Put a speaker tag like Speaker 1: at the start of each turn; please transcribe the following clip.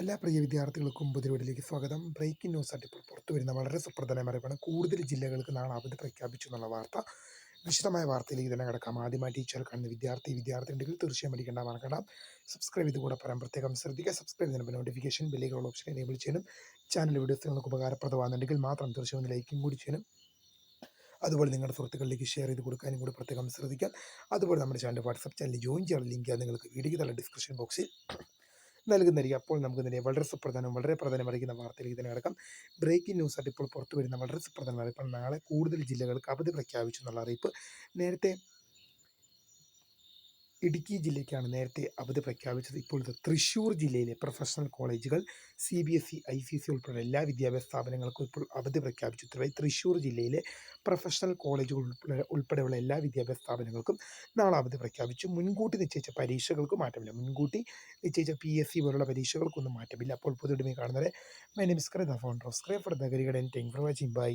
Speaker 1: എല്ലാ പ്രിയ വിദ്യാർത്ഥികൾക്കും പുതിയ സ്വാഗതം. ബ്രേക്കിംഗ് ന്യൂസ് ആയിട്ട് ഇപ്പോൾ പുറത്തു വരുന്ന വളരെ സുപ്രധാനമായ അറിവാണ് കൂടുതൽ ജില്ലകൾക്ക് നാളെ അവധി പ്രഖ്യാപിച്ചു എന്നുള്ള വാർത്ത. വിശദമായ വാർത്തയിലേക്ക് തന്നെ കിടക്കാം. ആദ്യമായി ടീച്ചർ കാണുന്ന വിദ്യാർത്ഥി വിദ്യാർത്ഥി ഉണ്ടെങ്കിൽ തീർച്ചയായും പഠിക്കേണ്ട മറക്കണം സബ്സ്ക്രൈബ് ചെയ്ത് കൂടെ പറയാൻ പ്രത്യേകം ശ്രദ്ധിക്കുക. സബ്സ്ക്രൈബ് ചെയ്യുന്ന നോട്ടിഫിക്കേഷൻ ബില്ലുകളുള്ള ഓപ്ഷൻ എനേബിൾ ചെയ്യണം ചാനൽ വീഡിയോസ് നിങ്ങൾക്ക് ഉപകാരപ്രദമാകുന്നുണ്ടെങ്കിൽ മാത്രം തീർച്ചയായും ലൈക്കും കൂടി ചെയ്യണം അതുപോലെ നിങ്ങളുടെ സുഹൃത്തുക്കളിലേക്ക് ഷെയർ ചെയ്ത് കൊടുക്കാനും കൂടി പ്രത്യേകം ശ്രദ്ധിക്കാം. അതുപോലെ നമ്മുടെ ചാനൽ വാട്സപ്പ് ചാനൽ ജോയിൻ ചെയ്യാനുള്ള ലിങ്ക് നിങ്ങൾക്ക് വീഡിയോ തല ഡിസ്ക്രിപ്ഷൻ ബോക്സിൽ നൽകുന്നതായിരിക്കും. അപ്പോൾ നമുക്ക് തന്നെ വളരെ സുപ്രധാനം വളരെ പ്രധാനം അറിയിക്കുന്ന വാർത്തയിലേക്ക് തന്നെ കിടക്കാം. ബ്രേക്കിംഗ് ന്യൂസ് ആയിട്ട് ഇപ്പോൾ പുറത്തു വരുന്ന വളരെ സുപ്രധാനമായി ഇപ്പോൾ നാളെ കൂടുതൽ ജില്ലകൾക്ക് അവധി പ്രഖ്യാപിച്ചു എന്നുള്ള അറിയിപ്പ് നേരത്തെ ഇടുക്കി ജില്ലയ്ക്കാണ് നേരത്തെ അവധി പ്രഖ്യാപിച്ചത്. ഇപ്പോൾ തൃശ്ശൂർ ജില്ലയിലെ പ്രൊഫഷണൽ കോളേജുകൾ C B S E I C C ഉൾപ്പെടെ എല്ലാ വിദ്യാഭ്യാസ സ്ഥാപനങ്ങൾക്കും ഇപ്പോൾ അവധി പ്രഖ്യാപിച്ചു. ഇത്രയും തൃശ്ശൂർ ജില്ലയിലെ പ്രൊഫഷണൽ കോളേജുകൾ ഉൾപ്പെടെ ഉൾപ്പെടെയുള്ള എല്ലാ വിദ്യാഭ്യാസ സ്ഥാപനങ്ങൾക്കും നാളെ അവധി പ്രഖ്യാപിച്ചു. മുൻകൂട്ടി നിശ്ചയിച്ച പരീക്ഷകൾക്ക് മാറ്റമില്ല. മുൻകൂട്ടി നിശ്ചയിച്ച പി എസ് സി പോലുള്ള പരീക്ഷകൾക്കൊന്നും മാറ്റമില്ല. അപ്പോൾ പുതുടുമി കാണുന്നത് my name the founder of സ്ക്രൈ for the ഗരികടൻ ഫോർ ബൈ